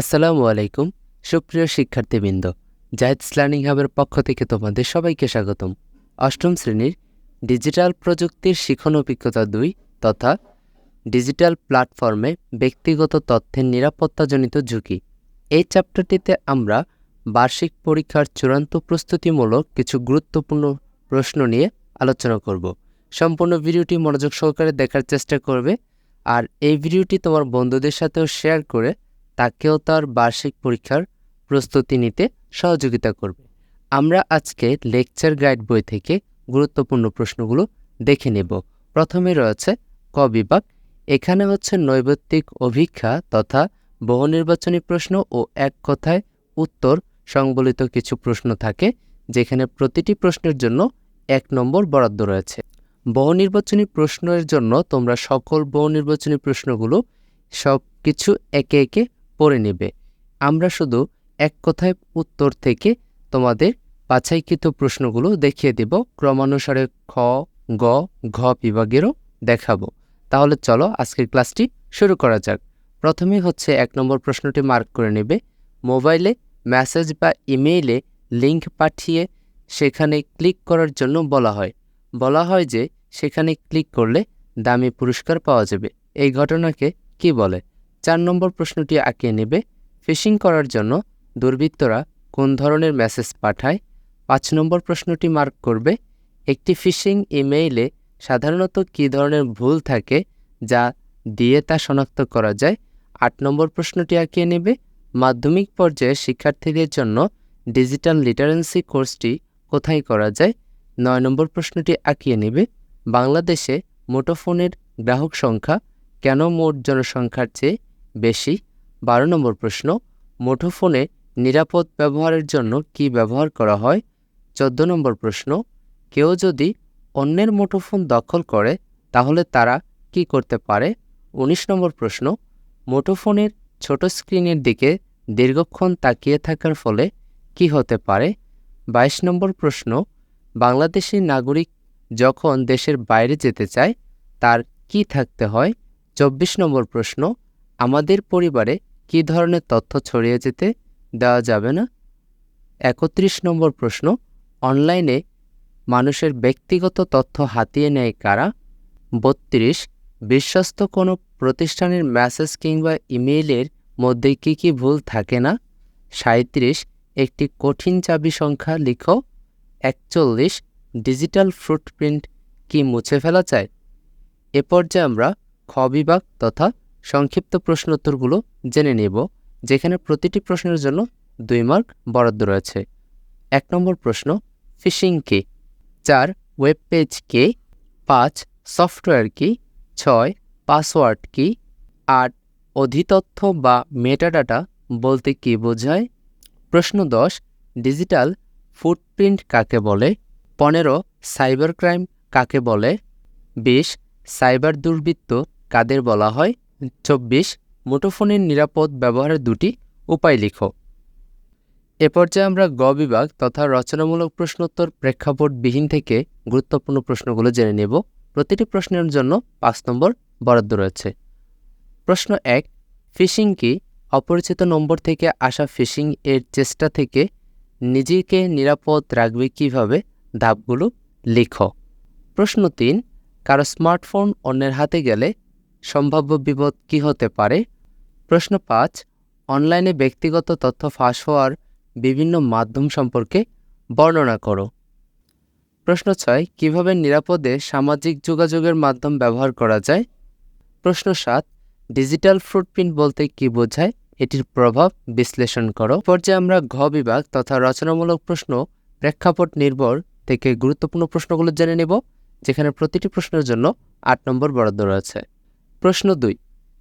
আসসালামু আলাইকুম, সুপ্রিয় শিক্ষার্থীবৃন্দ জাহেদ লার্নিং হাবের পক্ষ থেকে তোমাদের সবাইকে স্বাগতম। অষ্টম শ্রেণির ডিজিটাল প্রযুক্তির শিখন অভিজ্ঞতা দুই তথা ডিজিটাল প্ল্যাটফর্মে ব্যক্তিগত তথ্যের নিরাপত্তাজনিত ঝুঁকি। এই চ্যাপ্টারটিতে আমরা বার্ষিক পরীক্ষার চূড়ান্ত প্রস্তুতিমূলক কিছু গুরুত্বপূর্ণ প্রশ্ন নিয়ে আলোচনা করব। সম্পূর্ণ ভিডিওটি মনোযোগ সহকারে দেখার চেষ্টা করবে আর এই ভিডিওটি তোমার বন্ধুদের সাথেও শেয়ার করে তাকেও তার বার্ষিক পরীক্ষার প্রস্তুতি নিতে সহযোগিতা করবে। আমরা আজকে লেকচার গাইড বই থেকে গুরুত্বপূর্ণ প্রশ্নগুলো দেখে নেব। প্রথমে রয়েছে ক বিভাগ। এখানে হচ্ছে নৈবত্তিক অভিক্ষা তথা বহু নির্বাচনী প্রশ্ন ও এক কথায় উত্তর সংবলিত কিছু প্রশ্ন থাকে, যেখানে প্রতিটি প্রশ্নের জন্য এক নম্বর বরাদ্দ রয়েছে। বহু নির্বাচনী প্রশ্নের জন্য তোমরা সকল বহু নির্বাচনী প্রশ্নগুলো সব কিছু একে একে পড়ে নেবে। আমরা শুধু এক কথায় উত্তর থেকে তোমাদের বাছাইকৃত প্রশ্নগুলো দেখিয়ে দেব। ক্রমানুসারে খ, গ, ঘ বিভাগেরও দেখাবো। তাহলে চলো আজকের ক্লাসটি শুরু করা যাক। প্রথমে হচ্ছে এক নম্বর প্রশ্নটি মার্ক করে নেবে। মোবাইলে মেসেজ বা ইমেইলে লিংক পাঠিয়ে সেখানে ক্লিক করার জন্য বলা হয়। বলা হয় যে সেখানে ক্লিক করলে দামি পুরস্কার পাওয়া যাবে। এই ঘটনাকে কি বলে? চার নম্বর প্রশ্নটি আঁকিয়ে নেবে। ফিশিং করার জন্য দুর্বৃত্তরা কোন ধরনের মেসেজ পাঠায়? পাঁচ নম্বর প্রশ্নটি মার্ক করবে। একটি ফিশিং ইমেইলে সাধারণত কী ধরনের ভুল থাকে যা দিয়ে তা শনাক্ত করা যায়? আট নম্বর প্রশ্নটি আঁকিয়ে নেবে। মাধ্যমিক পর্যায়ে শিক্ষার্থীদের জন্য ডিজিটাল লিটারেন্সি কোর্সটি কোথায় করা যায়? নয় নম্বর প্রশ্নটি আঁকিয়ে নেবে। বাংলাদেশে মোটোফোনের গ্রাহক সংখ্যা কেন মোট জনসংখ্যার চেয়ে বেশি। বারো নম্বর প্রশ্ন, মুঠোফোনে নিরাপদ ব্যবহারের জন্য কি ব্যবহার করা হয়? চোদ্দ নম্বর প্রশ্ন, কেউ যদি অন্যের মুঠোফোন দখল করে, তাহলে তারা কি করতে পারে? ১৯ নম্বর প্রশ্ন, মুঠোফোনের ছোট স্ক্রিনের দিকে দীর্ঘক্ষণ তাকিয়ে থাকার ফলে কি হতে পারে? ২২ নম্বর প্রশ্ন, বাংলাদেশি নাগরিক যখন দেশের বাইরে যেতে চায়, তার কি থাকতে হয়? চব্বিশ নম্বর প্রশ্ন আমাদের পরিবারে কী ধরনের তথ্য ছড়িয়ে যেতে দেওয়া যাবে না? একত্রিশ নম্বর প্রশ্ন, অনলাইনে মানুষের ব্যক্তিগত তথ্য হাতিয়ে নেয় কারা? বত্রিশ, বিশ্বস্ত কোনো প্রতিষ্ঠানের মেসেজ কিংবা ইমেইলের মধ্যে কী কী ভুল থাকে না? সাঁত্রিশ একটি কঠিন চাবি সংখ্যা লিখো। একচল্লিশ, ডিজিটাল ফুটপ্রিন্ট কি মুছে ফেলা চায়? এ পর্যায়ে আমরা খ বিভাগ তথা সংক্ষিপ্ত প্রশ্নোত্তরগুলো জেনে নেব, যেখানে প্রতিটি প্রশ্নের জন্য দুই মার্ক বরাদ্দ রয়েছে। এক নম্বর প্রশ্ন, ফিশিং কি? চার, ওয়েব পেজ কি? পাঁচ, সফটওয়্যার কি? ছয়, পাসওয়ার্ড কি? আট, অধিতথ্য বা মেটাডাটা বলতে কি বোঝায়? প্রশ্ন দশ, ডিজিটাল ফুটপ্রিন্ট কাকে বলে? পনেরো, সাইবার ক্রাইম কাকে বলে? বিশ, সাইবার দুর্বৃত্ত কাদের বলা হয়? চব্বিশ, মুঠোফোনের নিরাপদ ব্যবহারের দুটি উপায় লিখো। এ পর্যায়ে আমরা গ বিভাগ তথা রচনামূলক প্রশ্নোত্তর প্রেক্ষাপটবিহীন থেকে গুরুত্বপূর্ণ প্রশ্নগুলো জেনে নেব। প্রতিটি প্রশ্নের জন্য পাঁচ নম্বর বরাদ্দ রয়েছে। প্রশ্ন এক, ফিশিং কি? অপরিচিত নম্বর থেকে আসা ফিশিং এর চেষ্টা থেকে নিজেকে নিরাপদ রাখবে কীভাবে? ধাপগুলো লিখো। প্রশ্ন তিন, কারও স্মার্টফোন অন্যের হাতে গেলে সম্ভাব্য বিপদ কী হতে পারে? প্রশ্ন পাঁচ, অনলাইনে ব্যক্তিগত তথ্য ফাঁস হওয়ার বিভিন্ন মাধ্যম সম্পর্কে বর্ণনা করো। প্রশ্ন ছয়, কীভাবে নিরাপদে সামাজিক যোগাযোগের মাধ্যম ব্যবহার করা যায়? প্রশ্ন সাত, ডিজিটাল ফুটপ্রিন্ট বলতে কি বোঝায়? এটির প্রভাব বিশ্লেষণ করো। পর্যায়ে আমরা ঘ বিভাগ তথা রচনামূলক প্রশ্ন, প্রেক্ষাপট নির্ভর থেকে গুরুত্বপূর্ণ প্রশ্নগুলো জেনে নেব, যেখানে প্রতিটি প্রশ্নের জন্য আট নম্বর বরাদ্দ রয়েছে। প্রশ্ন দুই।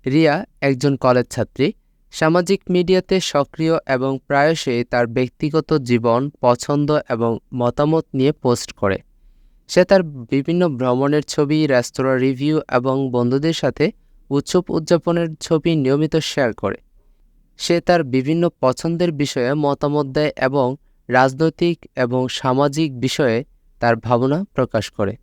রিয়া একজন কলেজ ছাত্রী। সামাজিক মিডিয়াতে সক্রিয় এবং প্রায়শই তার ব্যক্তিগত জীবন, পছন্দ এবং মতামত নিয়ে পোস্ট করে। সে তার বিভিন্ন ভ্রমণের ছবি, রেস্তোরাঁ রিভিউ এবং বন্ধুদের সাথে উৎসব উদযাপনের ছবি নিয়মিত শেয়ার করে। সে তার বিভিন্ন পছন্দের বিষয়ে মতামত দেয় এবং রাজনৈতিক এবং সামাজিক বিষয়ে তার ভাবনা প্রকাশ করে।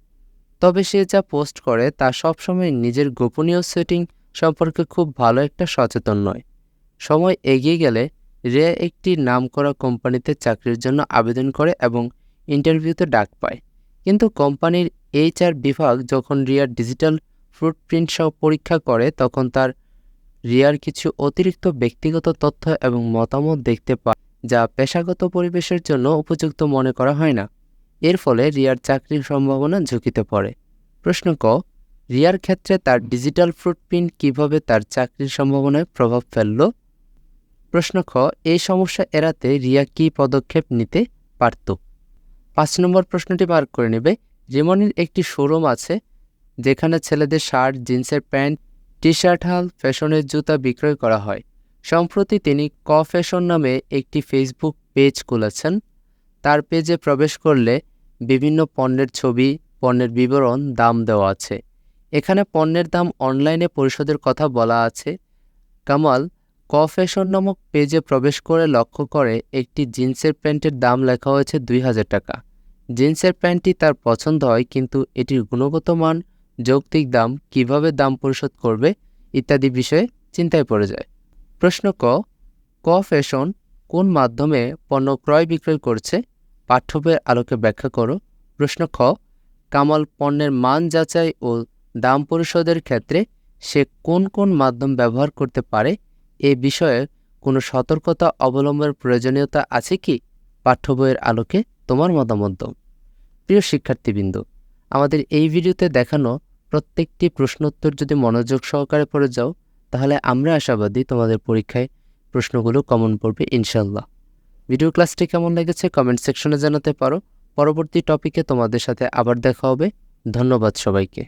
তবে সে যা পোস্ট করে তা সবসময় নিজের গোপনীয় সেটিং সম্পর্কে খুব ভালো একটা সচেতন নয়। সময় এগিয়ে গেলে রিয়া একটি নামকরা কোম্পানিতে চাকরির জন্য আবেদন করে এবং ইন্টারভিউতে ডাক পায়। কিন্তু কোম্পানির এইচআর বিভাগ যখন রিয়ার ডিজিটাল ফুটপ্রিন্ট সহ পরীক্ষা করে, তখন তার রিয়ার কিছু অতিরিক্ত ব্যক্তিগত তথ্য এবং মতামত দেখতে পায়, যা পেশাগত পরিবেশের জন্য উপযুক্ত মনে করা হয় না। এর ফলে রিয়ার চাকরির সম্ভাবনা ঝুঁকিতে পড়ে। প্রশ্ন ক, রিয়ার ক্ষেত্রে তার ডিজিটাল ফুটপ্রিন্ট কীভাবে তার চাকরির সম্ভাবনায় প্রভাব ফেলল? প্রশ্ন খ, এই সমস্যা এড়াতে রিয়া কী পদক্ষেপ নিতে পারত? পাঁচ নম্বর প্রশ্নটি বার করে নেবে। রিমনির একটি শোরুম আছে, যেখানে ছেলেদের শার্ট, জিন্সের প্যান্ট টি শার্ট হাল, ফ্যাশনের জুতা বিক্রয় করা হয়। সম্প্রতি তিনি ক ফ্যাশন নামে একটি ফেসবুক পেজ খুলেছেন। তার পেজে প্রবেশ করলে বিভিন্ন পণ্যের ছবি, পণ্যের বিবরণ, দাম দেওয়া আছে। এখানে পণ্যের দাম অনলাইনে পরিশোধের কথা বলা আছে। কামাল, ক ফ্যাশন নামক পেজে প্রবেশ করে লক্ষ্য করে একটি জিন্সের প্যান্টের দাম লেখা হয়েছে দুই হাজার টাকা। জিন্সের প্যান্টটি তার পছন্দ হয়, কিন্তু এটির গুণগত মান, যৌক্তিক দাম, কীভাবে দাম পরিশোধ করবে ইত্যাদি বিষয়ে চিন্তায় পড়ে যায়। প্রশ্ন ক ক ফ্যাশন কোন মাধ্যমে পণ্য ক্রয় বিক্রয় করছে? পাঠ্য বইয়ের আলোকে ব্যাখ্যা করো। প্রশ্ন খ, কামাল পণ্যের মান যাচাই ও দাম পরিশোধের ক্ষেত্রে সে কোন কোন মাধ্যম ব্যবহার করতে পারে? এ বিষয়ে কোনো সতর্কতা অবলম্বনের প্রয়োজনীয়তা আছে কি? পাঠ্য বইয়ের আলোকে তোমার মতামত। দাও প্রিয় শিক্ষার্থীবৃন্দ, আমাদের এই ভিডিওতে দেখানো প্রত্যেকটি প্রশ্নোত্তর যদি মনোযোগ সহকারে পড়ে যাও, তাহলে আমরা আশাবাদী তোমাদের পরীক্ষায় প্রশ্নগুলো কমন পড়বে ইনশাল্লাহ ভিডিও ক্লাসটি কেমন লেগেছে কমেন্ট সেকশনে জানাতে পারো। পরবর্তী টপিকে তোমাদের সাথে আবার দেখা হবে। ধন্যবাদ সবাইকে।